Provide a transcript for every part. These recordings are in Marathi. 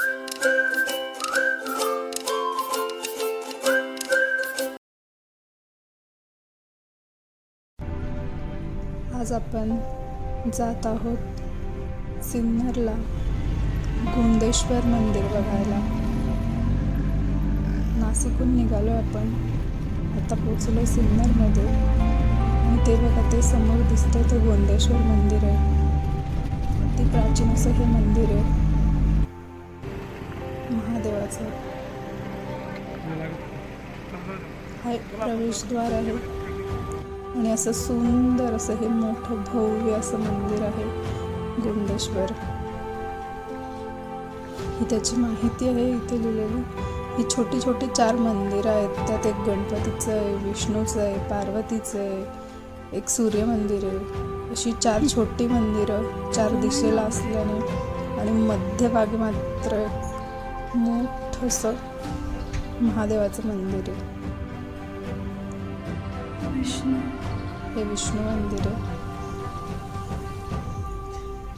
आज आपण जात आहोत सिन्नरला गुंदेश्वर मंदिर बघायला. नाशिकहून निघालो आपण. आता पोचलो सिन्नरमध्ये. आणि ते बघा ते समोर दिसतंय ते गोंदेश्वर मंदिर आहे. अति प्राचीन असं हे मंदिर आहे. महादेवाचं. हा एक प्रवेशद्वार आहे. आणि असं सुंदर असं हे मोठं भव्य असं मंदिर आहे गुंडेश्वर. ही त्याची माहिती आहे इथे लिहिलेली. ही छोटी छोटी चार मंदिरं आहेत. त्यात एक गणपतीचं आहे विष्णूचं आहे पार्वतीचं आहे एक सूर्य मंदिर आहे. अशी चार छोटी मंदिरं चार दिशेला असल्याने आणि मध्यभागी मात्र मोठंसं महादेवाचं मंदिर आहे. हे विष्णू मंदिर आहे.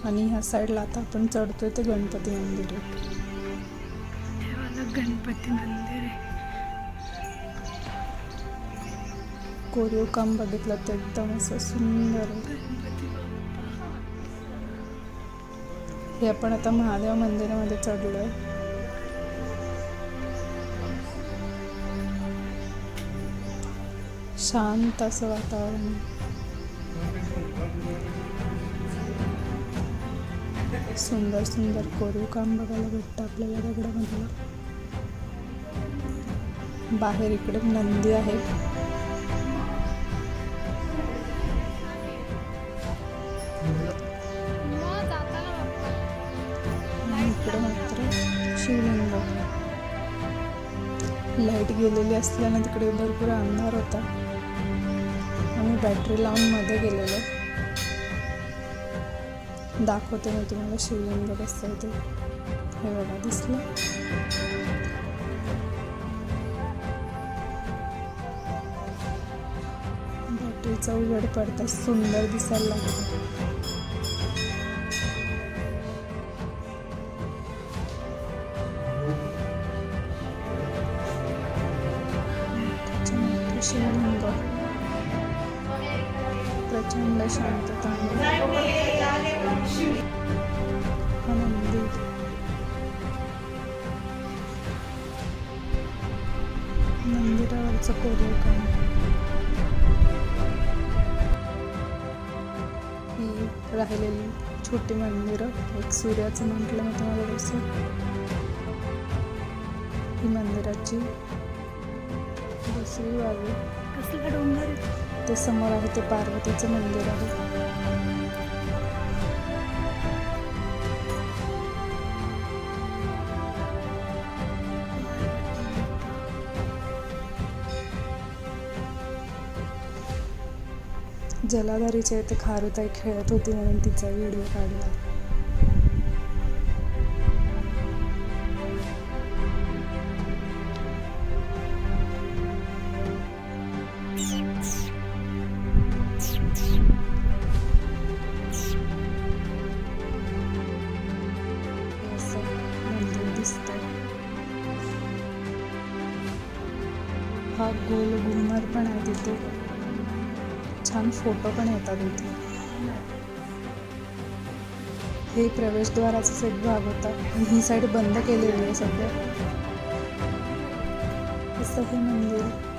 आणि ह्या साईडला आता आपण चढतोय ते गणपती मंदिर आहे. वालं गणपती मंदिर आहे. कोरीव काम बघितलं तर एकदम असं सुंदर हे आपण आता महादेव मंदिरामध्ये चढलोय. शांत असं वातावरण. आहे. सुंदर सुंदर कोरीव काम बघायला भेटतं आपल्याला दगडामधलं बाहेर इकडे नंदी आहे. इकडे मात्र शिवलिंग लाइट गेलेली असल्याने तिकडे भरपूर अंधार होता. आम्ही बॅटरी लावून मध्ये गेलेलो. दाखवते मी तुम्हाला शिवलिंग कसं ते. हे बघा दिसलं? बॅटरीचा उघड पडता सुंदर दिसायला लागलं. त्याच्यानंतर शिवलिंग प्रचंड शांतता. हा मंदिर मंदिरावरचं कोरीव काम. ही राहिलेली छोटी मंदिरं. एक सूर्याचं म्हटलं होतं तुम्हाला तसं ही मंदिराची दुसरी बाजू कसला डोंगर ते समोर आहे ते पार्वतीचं मंदिर आहे. जलाधारीच्या इथे खारुताई खेळत होती म्हणून तिचा व्हिडिओ काढला. हा गोल घुमर पण आहे तिथे. छान फोटो पण येतात इथे. हे प्रवेशद्वाराचा सेट भाग होता. आणि ही साईड बंद केलेली आहे सध्या असं हे मंदिर.